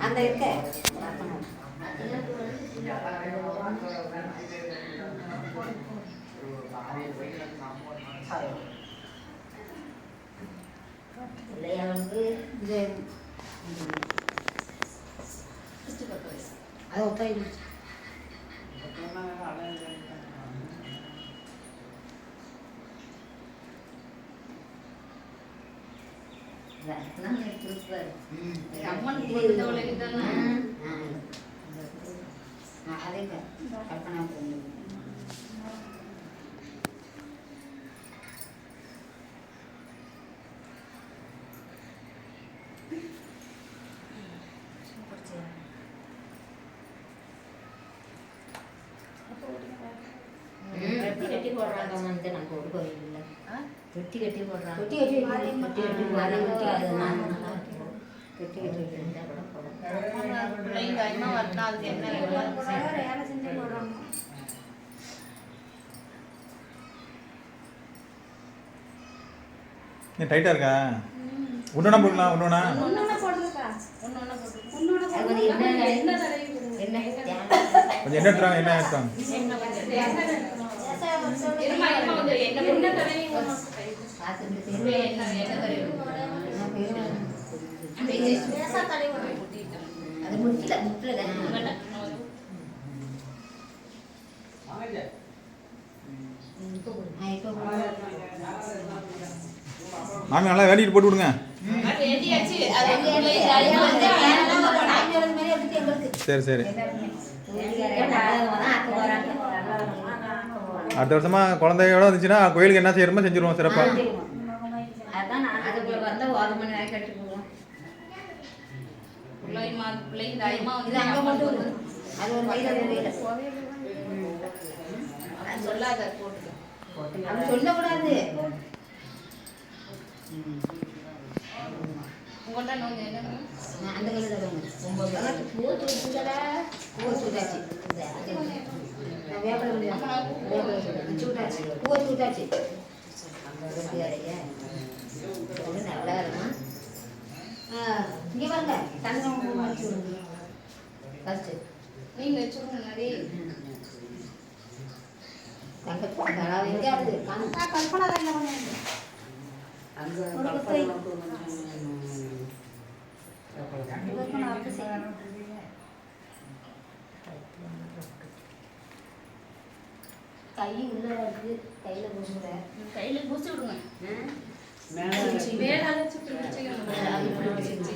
அந்த இருக்க. அது ஒப்பை கொடுத்தவளுக்கு தானே. அதே கற்பனா வெட்டி கட்டி போடுறாங்க வந்து நம்ம ஒரு கோயில்ல வெட்டி கட்டி போடுறாங்க. வெட்டி கட்டி வெட்டி கட்டி போடுறாங்க. அது நான் கட்டி இருந்தா கூட நீ டைட்டாக இருக்கா? ஒன்று போடலாம் ஒன்று என்ன கொஞ்சம் எடுத்துறாங்க என்ன எடுத்தாங்க அது முடிக்கல நல்லா வேண்டிட்டு போட்டு விடுங்க. சரி சரி. அடுத்த வருஷமா குழந்தையோட வந்துச்சுன்னா கோயிலுக்கு என்ன செய்யறமோ செஞ்சுருவோம். அது சொல்லக்கூடாது. அந்த வேப்பிலை வேப்பிலை சூடு. சூட்டாச்சு பூவை சூட்டாச்சு நல்லா இருக்கும் இங்கே பாருங்க தங்கம் ஃபஸ்ட்டு நீங்க வச்சுக்கோங்க முன்னாடி தங்க தடவை எங்கே ஆடுது காணும் கல்பனா தான் ஒரு குத்தை கை உள்ள வருது கையில போடுற கையில பூசி விடுங்க மேல